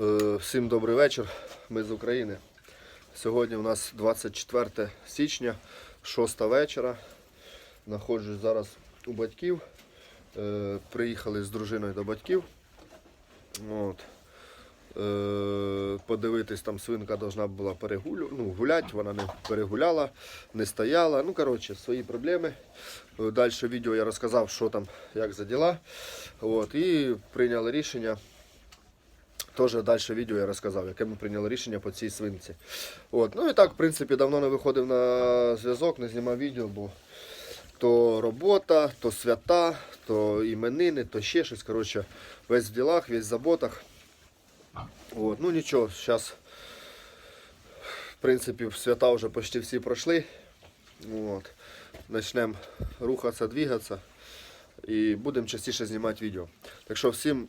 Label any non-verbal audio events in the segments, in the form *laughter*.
Е, Всім добрий вечір. Ми з України. Сьогодні у нас 24 січня, 6 вечора. Знаходжусь зараз у батьків. Е, Приїхали з дружиною до батьків. От. Е, Подивитись, там свинка должна була перегулю... ну, гуляти, вона не перегуляла, не стояла. Ну, коротше, свої проблеми. Далі в відео я розказав, що там, як за діла. От, і прийняли рішення. Теж далі відео я розказав, яке ми прийняли рішення по цій свинці. От. Ну і так, в принципі, давно не виходив на зв'язок, не знімав відео, бо то робота, то свята, то іменини, то ще щось. Коротше, весь в ділах, весь в заботах. От. Ну нічого, зараз, в принципі, свята вже почти всі пройшли. От. Почнемо рухатися, двигатися і будемо частіше знімати відео. Так що всім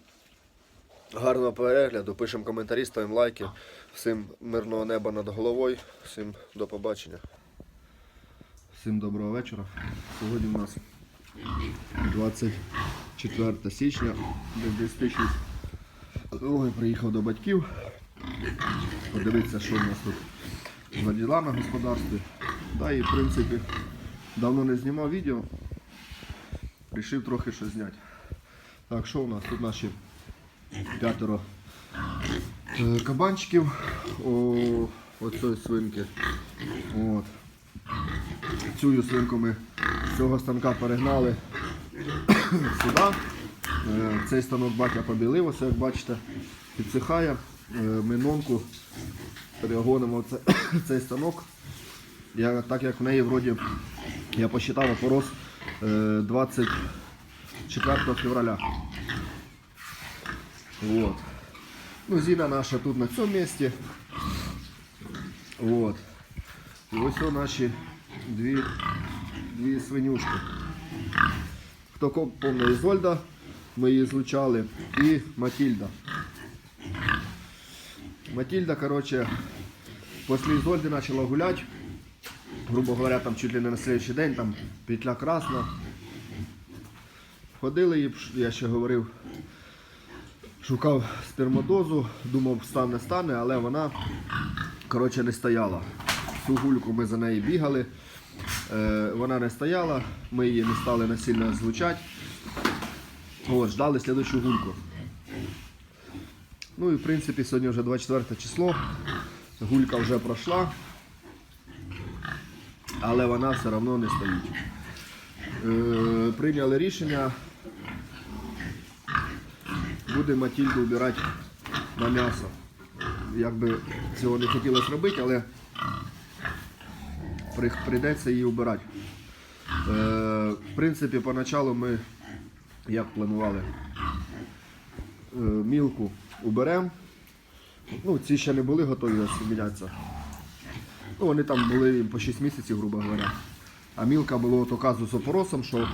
Гарного перегляду, пишемо коментарі, ставимо лайки. Всім мирного неба над головою. Всім до побачення. Всім доброго вечора. Сьогодні у нас 24 січня, без 10 Ой, приїхав до батьків. Подивитися, що у нас тут за діла на господарстві. Да, і в принципі давно не знімав відео. Рішив трохи щось зняти. Так, що у нас? Тут наші п'ятеро е, кабанчиків о, оцієї свинки. От. Цю свинку ми з цього станка перегнали *coughs* сюди. Е, Цей станок батя побілив, ось як бачите, підсихає. Е, Ми нонку перегонимо *coughs* цей станок. Я, так як в неї вроді, я посчитав опорос е, 24 февраля. Вот. Ну, Зіна наша тут на цьому місці. Вот. І ось о наші дві, дві свинюшки. Хто помне Ізольда, ми її злучали, і Матільда. Матільда, короче, після Ізольди почала гуляти. Грубо говоря, там чуть ли не на следующий день, там петля красна. Ходили я ще говорив, Шукав спермодозу, думав, стане, стане, але вона коротше, не стояла. Всю гульку ми за нею бігали. Е, вона не стояла, ми її не стали насильно злучати. От, ждали слідчу гульку. Ну і в принципі сьогодні вже 24 число. Гулька вже пройшла, але вона все одно не стоїть. Е, прийняли рішення буде Матільду вбирати на м'ясо. Якби цього не хотілося робити, але при- прийдеться її вбирати. Е, в принципі, поначалу ми як планували, е, мілку уберемо. Ну, ці ще не були готові освідмінятися. Ну, вони там були по 6 місяців, грубо говоря. А мілка було то казу з опоросом, що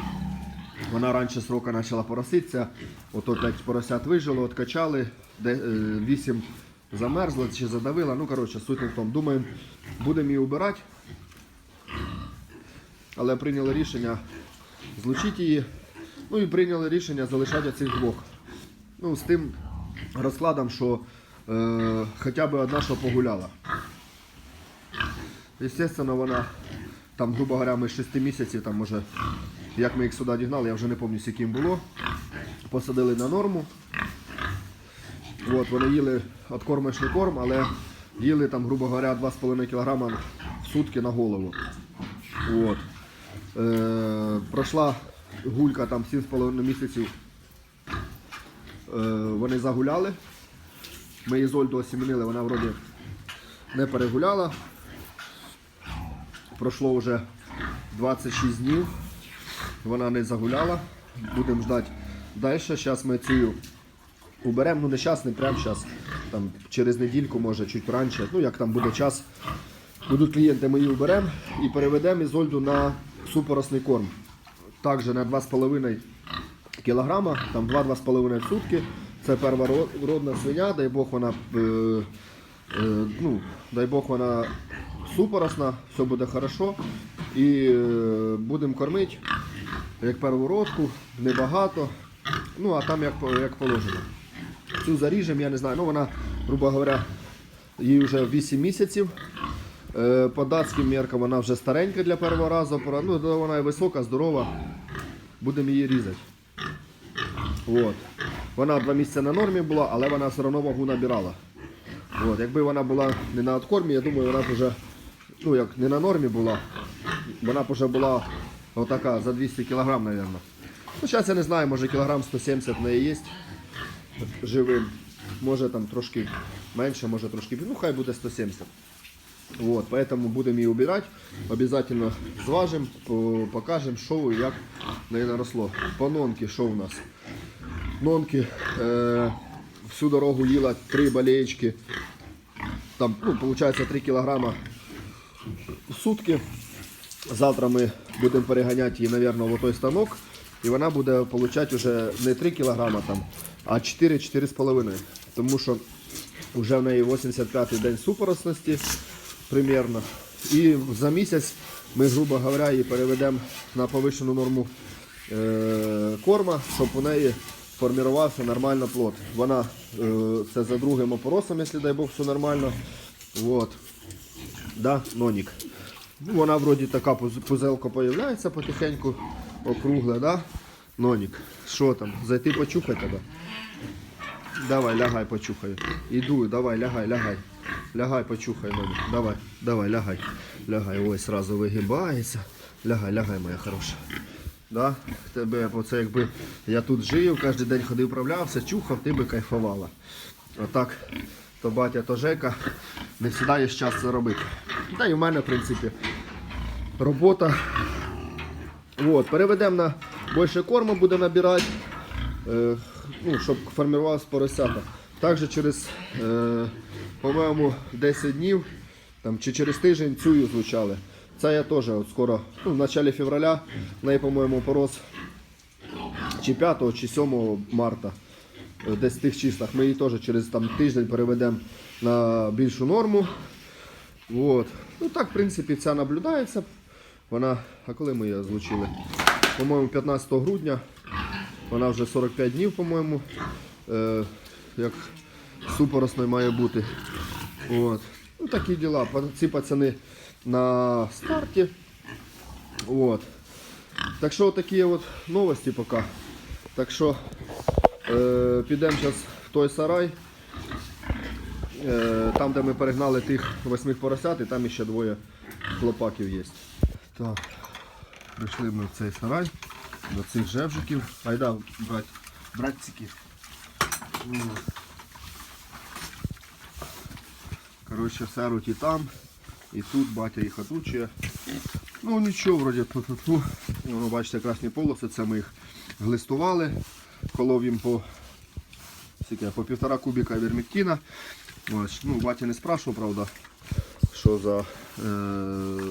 вона раніше срока почала пороситися. Ото 5 поросят вижило, откачали, де, 8 замерзло чи задавила. Ну, коротше, суть не в тому. Думаємо, будемо її убирати. Але прийняли рішення злучити її. Ну і прийняли рішення залишати цих двох. Ну, з тим розкладом, що е, хоча б одна, що погуляла. Естественно, вона там, грубо говоря, ми 6 місяців, там може, як ми їх сюди дігнали, я вже не пам'ятаю, яким було. Посадили на норму. От, вони їли откормочний корм, але їли там, грубо говоря, 2,5 кг в сутки на голову. От. Е, пройшла гулька там 7,5 місяців. Е, вони загуляли. Ми Ізольду осімінили, вона вроді не перегуляла. Пройшло вже 26 днів. Вона не загуляла. Будемо ждати далі. Зараз ми цю уберемо. Ну не зараз, не прямо зараз. Там, через недільку, може, чуть раніше. Ну як там буде час. Будуть клієнти, ми її уберемо і переведемо Ізольду на супоросний корм. Також на 2,5 кілограма, там 2-2,5 сутки. Це первородна свиня, дай Бог вона, е, е, ну, дай Бог вона супоросна, все буде хорошо. І е, будемо кормити як первородку, небагато. Ну а там як, як положено. Цю заріжемо, я не знаю. Ну вона, грубо говоря, їй вже 8 місяців. Е, По датським міркам вона вже старенька для першого разу. Ну, вона висока, здорова. Будемо її різати. От. Вона два місяці на нормі була, але вона все одно вагу набирала. От. Якби вона була не на откормі, я думаю, вона б вже ну, як не на нормі була, вона б вже була отака за 200 кг, мабуть. Ну, зараз я не знаю, може кілограм 170 в неї є живим. Може там трошки менше, може трошки, ну хай буде 170. Вот, поэтому будем ее убирать. Обязательно зважим, по- покажем, що і як неї наросло. По нонки, що у нас? Нонки е, всю дорогу їла три болеечки. Там, ну, получается 3 кілограма в сутки. Завтра ми будемо переганяти її, мабуть, в той станок. І вона буде получати вже не 3 кілограма там, а 4-4,5. Тому що вже в неї 85-й день супоросності примерно. І за місяць ми, грубо говоря, її переведемо на повищену норму е, корма, щоб у неї формувався нормально плод. Вона е, це за другим опоросом, якщо дай Бог, все нормально. Вот. Да, нонік. Вона вроді така пузелка появляється потихеньку, округла, да? Нонік. Що там? Зайти почухати тебе? Давай, лягай, почухай. Іду, давай, лягай, лягай. Лягай, почухай, нонік. Давай, давай, лягай. Лягай, ой, сразу вигибається. Лягай, лягай, моя хороша. Да? Тебе, оце якби я тут жив, кожен день ходив, вправлявся, чухав, ти би кайфувала. Отак, то батя, то Жека, не завжди є час це робити. Та й в мене, в принципі, робота. От, переведемо на більше корму, буде набирати, е, ну, щоб формувалися поросята. Також через, е, по-моєму, 10 днів там, чи через тиждень цю звучали. Це я теж от скоро, ну, в началі февраля, в неї, по-моєму, порос чи 5 чи 7 марта, десь в тих числах. Ми її теж через там, тиждень переведемо на більшу норму. От. Ну так, в принципі, ця наблюдається. Вона, а коли ми її злучили? По-моєму, 15 грудня. Вона вже 45 днів, по-моєму, е, як супоросною має бути. От. Ну, такі діла. Ці пацани на старті. От. Так що такі от новості поки. Так що е, підемо зараз в той сарай. Е, там, де ми перегнали тих восьми поросят, і там ще двоє хлопаків є. Так, прийшли ми в цей сарай, до цих жевжиків. Айда, брать, братчики. М. Коротше, все руть і там, і тут батя їх отучує. Ну нічого, вроді, ту-ту-ту. Воно, бачите, красні полоси, це ми їх глистували, колов їм по, скільки, по півтора кубіка вермектина. Ось, ну, батя не спрашував, правда, що за е,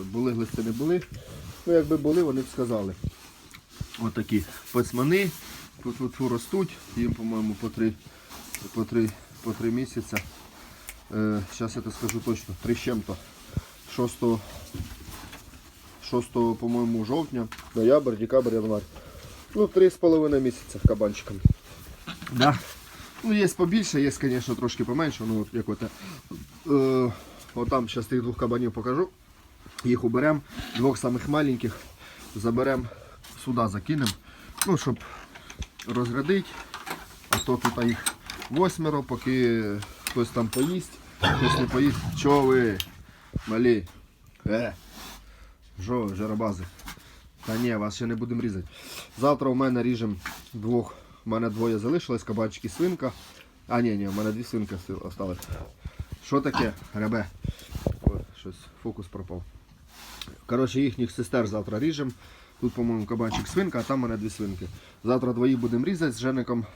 були глисти, не були. Ну, якби були, вони б сказали. Отакі пацмани тут, тут ростуть, їм, по-моєму, по три, по три, по три місяці. Е, Зараз я це скажу точно, три з чим-то. 6, 6, по-моєму, жовтня, ноябрь, декабрь, январь. Ну, три з половиною місяця кабанчикам. Да. Ну, є побільше, є, звісно, трошки поменше. Ну, як от, е, от там зараз тих двох кабанів покажу. Їх уберемо, двох самих маленьких заберемо сюди, закинемо. Ну, щоб розрядити. А то тут їх восьмеро, поки хтось там поїсть, хтось не поїсть. Чого ви? Малі? Е. Жо, жарабази. Та ні, вас ще не будемо різати. Завтра у мене ріжемо двох. У мене двоє залишилось, кабачки, свинка. А, ні, ні, у мене дві свинки осталось. Що таке? Ребе. О, щось фокус пропав. Коротше, їхніх сестер завтра ріжемо. Тут, по-моєму, кабанчик свинка, а там у мене дві свинки. Завтра двоїх будемо різати з Жеником.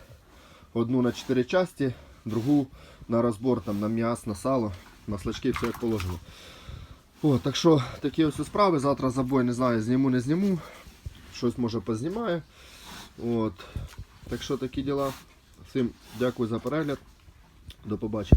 Одну на чотири часті, другу на розбор, там, на м'яс, на сало, на слачки, все як положено. О, так що такі ось справи. Завтра забой не знаю, зніму, не зніму. Щось може познімаю. От. Так що такі діла. Всім дякую за перегляд. До побачення.